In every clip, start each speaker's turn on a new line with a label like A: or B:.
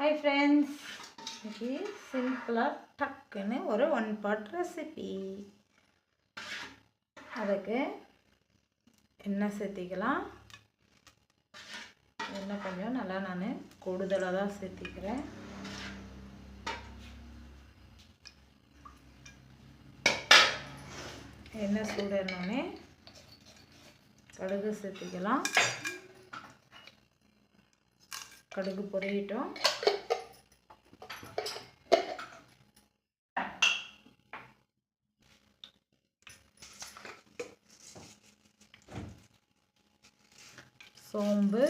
A: Hi friends இன்னைக்கு சிம்பிளாக டக்குன்னு ஒரு ஒன் பாட் ரெசிபி அதுக்கு எண்ணெய் சேர்த்திக்கலாம். எண்ணெய் கொஞ்சம் நல்லா நான் கூடுதலாக தான் சேர்த்திக்கிறேன். எண்ணெய் சூடனோடனே கடுகு சேர்த்திக்கலாம். கடுகு பொரியட்டும் சோம்பு.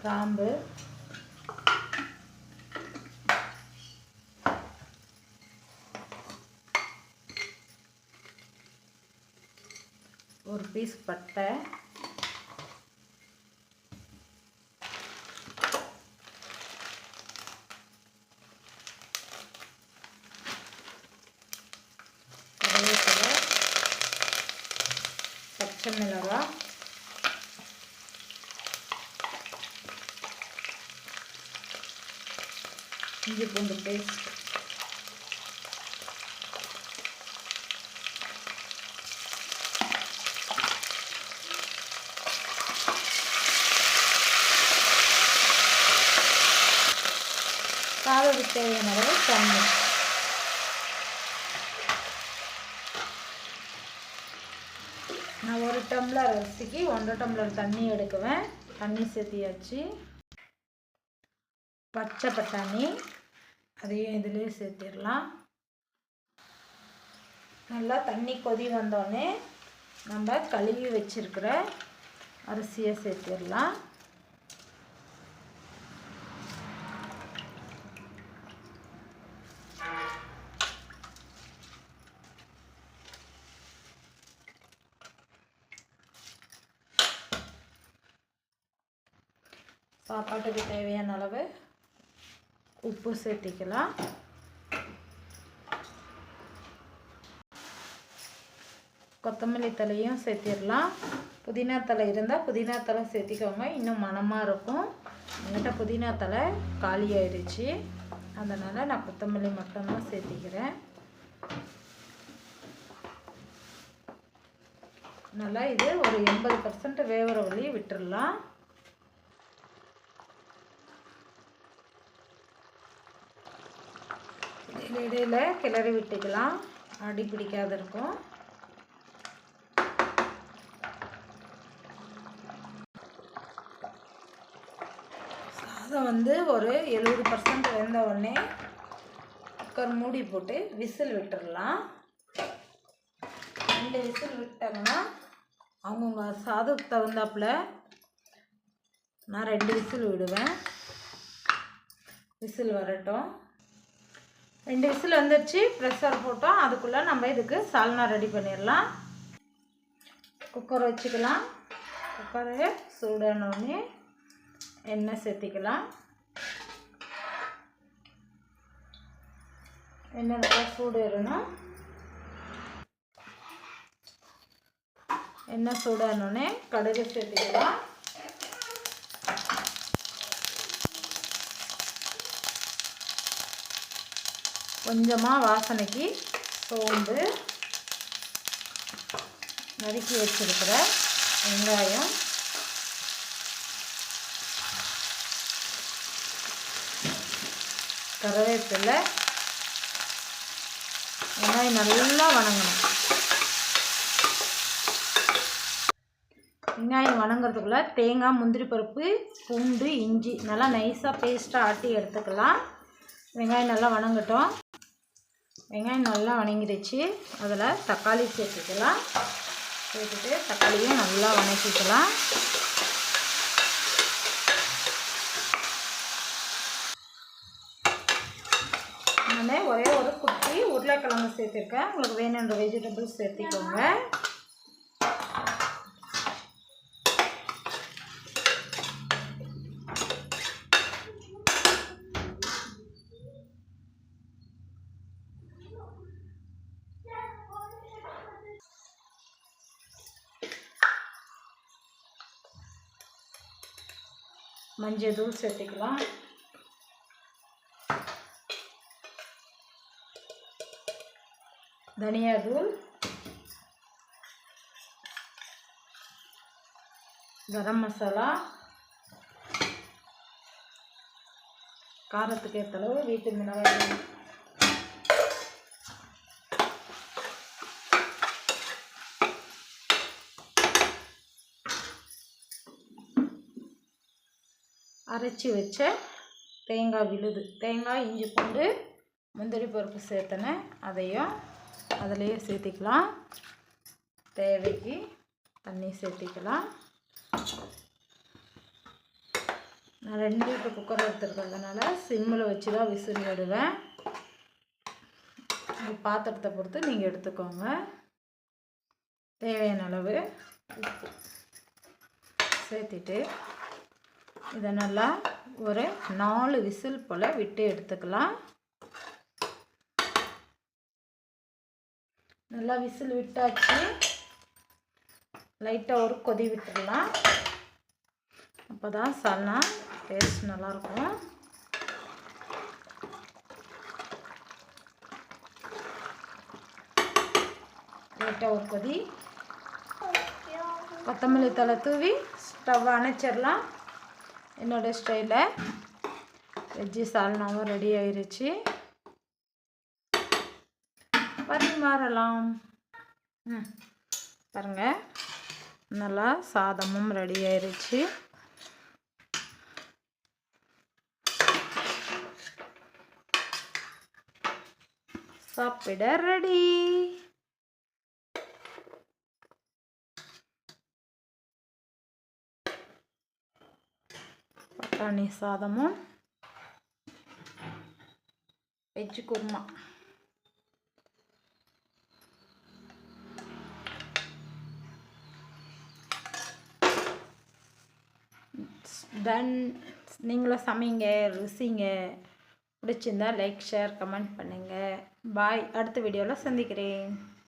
A: கிராம்பு. ஒரு பீஸ் பட்டை. பச்சை மிளகாய். இஞ்சி பூண்டு பேஸ்ட் சாதத்துக்கு தேவையான அளவு தண்ணி. நான் ஒரு டம்ளர் அரிசிக்கு ஒன்றரை டம்ளர் தண்ணி எடுக்குவேன். தண்ணி சேர்த்தியாச்சு. பச்சை பட்டாணி அதையும் இதிலே சேர்த்திடலாம். நல்லா தண்ணி கொதி வந்தோடனே நம்ம கழுவி வச்சிருக்கிற அரிசியை சேர்த்திடலாம். சாப்பாட்டுக்கு தேவையான அளவு உப்பு சேர்த்திக்கலாம். கொத்தமல்லி தலையும் சேர்த்திடலாம். புதினா தலை இருந்தால் புதினா தலை சேர்த்திக்கோங்க. இன்னும் மனமாக இருக்கும். என்கிட்ட புதினா தலை காலி ஆயிடுச்சு. அதனால் நான் கொத்தமல்லி மட்டும்தான் சேர்த்திக்கிறேன். நல்லா இது ஒரு எண்பது பர்சன்ட் வேகிற வழி விட்டுடலாம் இடையில் கிளறி விட்டுக்கலாம். அடி பிடிக்காத இருக்கும். சாதம் வந்து ஒரு எழுபது பர்சன்ட் வெந்த உடனே குக்கர் மூடி போட்டு விசில் விட்டுடலாம் ரெண்டு விசில் விட்டாங்கன்னா அவங்கவுங்க சாதத்துக்கு தகுந்தாப்புல நான் ரெண்டு விசில் விடுவேன். விசில் வரட்டும். ரெண்டு விசில் வந்துடுச்சு ப்ரெஷர் போட்டோம். அதுக்குள்ளே நம்ம இதுக்கு சால்னா ரெடி பண்ணிடலாம். குக்கர் வச்சுக்கலாம். குக்கரை சூடானோடனே எண்ணெய் சேர்த்திக்கலாம். எண்ணெய் நல்லா சூடு எண்ணெய் சூடானோடனே கடுகு சேர்த்திக்கலாம். கொஞ்சமாக வாசனைக்கு சோம்பு நறுக்கி வச்சிருக்கிற வெங்காயம். கருவேப்பிலை. வெங்காயம் நல்லா வணங்கணும். வெங்காயம் வணங்குறதுக்குள்ளே தேங்காய் முந்திரி பருப்பு பூண்டு இஞ்சி நல்லா நைஸாக பேஸ்ட்டாக ஆட்டி எடுத்துக்கலாம். வெங்காயம் நல்லா வணங்கட்டும். வெங்காயம் நல்லா வணங்கிடுச்சு. அதில் தக்காளி சேர்த்துக்கலாம். சேர்த்துட்டு தக்காளியும் நல்லா வணக்கிக்கலாம். நான் ஒரே ஒரு குட்டி உருளைக்கிழங்கு சேர்த்துருக்கேன். உங்களுக்கு வேணுன்ற வெஜிடபிள்ஸ் சேர்த்திக்கோங்க. மஞ்சள் தூள் சேர்த்துக்கலாம். தனியா தூள். கரம் மசாலா. காரத்துக்கு ஏற்ற அளவு வீட்டு மிளகாய் அரைச்சி வச்ச தேங்காய் விழுது. தேங்காய் இஞ்சி பூண்டு முந்திரி பருப்பு சேர்த்தனேன் அதையும் அதிலேயே சேர்த்திக்கலாம். தேவைக்கு தண்ணி சேர்த்திக்கலாம். நான் ரெண்டு வீட்டு குக்கர் எடுத்துருக்கிறதுனால சிம்மில் வச்சு தான் விசில் விடுவேன் பாத்திரத்தை பொறுத்து நீங்கள் எடுத்துக்கோங்க. தேவையான அளவு உப்பு சேர்த்திட்டு இதை நல்லா ஒரு நாலு விசில் போல் விட்டு எடுத்துக்கலாம். நல்லா விசில் விட்டாச்சு. லைட்டாக ஒரு கொதி விட்டுடலாம். அப்போ தான் சல்னா டேஸ்ட் நல்லாயிருக்கும். லைட்டாக ஒரு கொதி. கொத்தமல்லி தலை தூவி ஸ்டவ் அணைச்சிடலாம். என்னோடய ஸ்டைலில் வெஜ்ஜி சால்னாவும் ரெடி ஆயிடுச்சு பரிமாறலாம் ம் பாருங்கள் நல்லா சாதமும் ரெடி ஆயிடுச்சு சாப்பிட ரெடி பட்டாணி சாதமும் வெஜ்ஜு குருமா டன் நீங்களும் சமைங்க ருசிங்க. பிடிச்சிருந்தா லைக் ஷேர் கமெண்ட் பண்ணுங்கள் பாய் அடுத்த வீடியோவில் சந்திக்கிறேன்.